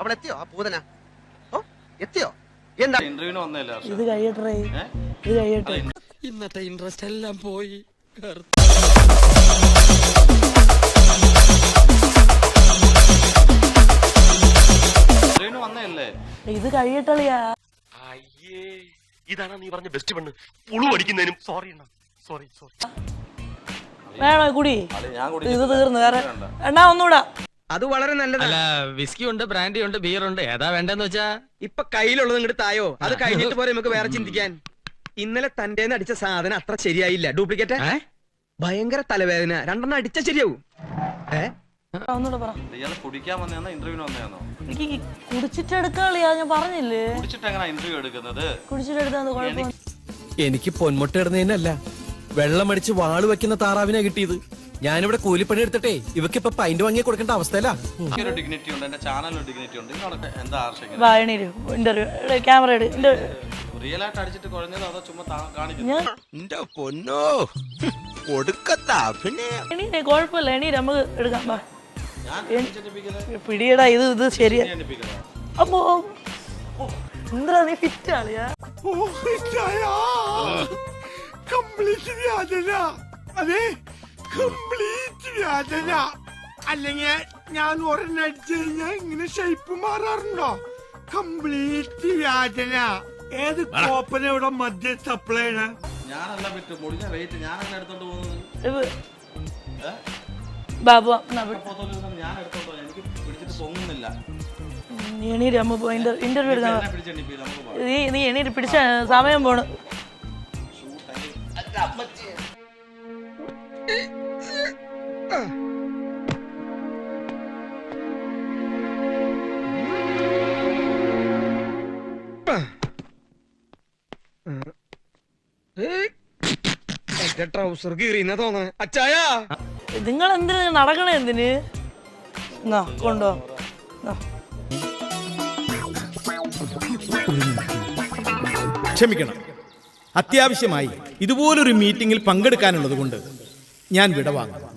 അവൾ എത്തിയോ? ആ പൂതന. ഓ എത്തിയോ? എന്താ? ഇന്റർവ്യൂവിന് വന്നതല്ലേ ഇത് കഴിയട്ടെ. ഇത് കഴിയട്ടെ. ഇന്നത്തെ ഇൻട്രസ്റ്റ് എല്ലാം പോയി. ഇന്റർവ്യൂവിന് വന്നതല്ലേ? ഇത് കഴിയട്ടളിയാ അയ്യേ ഇതാണ് നീ പറഞ്ഞ ബെസ്റ്റ് പെണ്ണ്. പുളു അടിക്കുന്നതിനും സോറി സോറി സോറി വേണോ കുടി? അളി ഞാൻ ഇത് തീർന്നു. വേറെ എണ്ണ ഒന്നുകൂടാ. അത് വളരെ നല്ലതാണ് അല്ല വിസ്കി ഉണ്ട് ബ്രാൻഡി ഉണ്ട് ബിയർ ഉണ്ട്. ഏതാ വേണ്ടെന്ന് വെച്ചാ? ഇപ്പൊ കയ്യിലുള്ളത് ഇങ്ങോട്ട് തായോ? അത് കഴിഞ്ഞിട്ട് പോരെ നമുക്ക് വേറെ ചിന്തിക്കാൻ. ഇന്നലെ തന്റെ അടിച്ച സാധനം അത്ര ശരിയായില്ല. ഡ്യൂപ്ലിക്കേറ്റ്? ഭയങ്കര തലവേദന. രണ്ടെണ്ണം അടിച്ച ശരിയാവും. ഏ? പറ. ഇയാൾ കുടിക്കാൻ വന്നതാണോ ഇന്റർവ്യൂവിന് വന്നതാണോ എനിക്ക് കുടിച്ചിട്ട് എടുക്കളിയാ ഞാൻ പറഞ്ഞില്ലേ? കുടിച്ചിട്ട് എങ്ങനെ ഇന്റർവ്യൂ എടുക്കുന്നത് കുടിച്ചിട്ട് എനിക്ക് പൊന്മുട്ട ഇടുന്നതിനല്ല വെള്ളമടിച്ച് വാൾ വെക്കുന്ന താറാവിനെ കിട്ടിയത്. ഞാനിവിടെ കൂലിപ്പണി എടുത്തിട്ടേ ഇവക്കിപ്പൊ പൈന്റ് വാങ്ങി കൊടുക്കേണ്ട അവസ്ഥയിലാ ഒരു ഡിഗ്നിറ്റി ഉണ്ട് എന്റെ ചാനലിന് ഡിഗ്നിറ്റി ഉണ്ട്. എന്താ ഇന്റർവ്യൂ ക്യാമറ റിയൽ ആയിട്ട് അടിച്ചിട്ട് കുഴഞ്ഞത് അതോ ചുമ്മാ താ- കാണിക്കുന്നത് ഞാൻ എന്റെ പൊന്നോ കൊടുക്കത്താ പിന്നെ എണീരെ കുഴപ്പമില്ല എണീര് നമുക്ക് എടുക്കാം വാ. ഞാൻ പിടിയടാ ഇത് ഇത് ശരിയാ. അപ്പോ എന്താ നീ ഫിറ്റ് ആളിയാ? കംപ്ലീറ്റ് അതെ കംപ്ലീറ്റ് വ്യാജന അല്ലെങ്കിൽ ഞാൻ ഒരെണ്ണം അടിച്ചു കഴിഞ്ഞാൽ ഇങ്ങനെ ഷേപ്പ് മാറാറുണ്ടോ? കംപ്ലീറ്റ് വ്യാജന ഏത് കോപ്പന ഇവിടെ മദ്യം സപ്ലൈ ആണ് ഞാനല്ല വിട്ട് മുടിഞ്ഞ വെയിറ്റ് ഞാനല്ല എടുത്തോണ്ട് പോകുന്നത്. ഏ? ബാബു. പോത്തോൽ ഞാൻ എടുത്തോണ്ട്. എനിക്ക് പിടിച്ചിട്ട് പൊങ്ങുന്നില്ല. നീ എണീര് നമ്മ ഇന്റർവ്യൂ എടുക്കാം എന്നെ പിടിച്ചെണ്ണിപ്പിക്കും നമുക്ക് നീ നീ എണീര് പിടിച്ച സമയം പോണ്. എന്റെ ട്രൗസർ കീറിയെന്നാ തോന്നുന്നത് അച്ചായാ! നിങ്ങൾ എന്തിനു നടക്കണേ എന്തിന്? എന്നാ കൊണ്ടോ. എന്നാ. ക്ഷമിക്കണം. അത്യാവശ്യമായി ഇതുപോലൊരു മീറ്റിംഗിൽ പങ്കെടുക്കാനുള്ളത് കൊണ്ട് ഞാൻ വിടവാങ്ങുന്നു.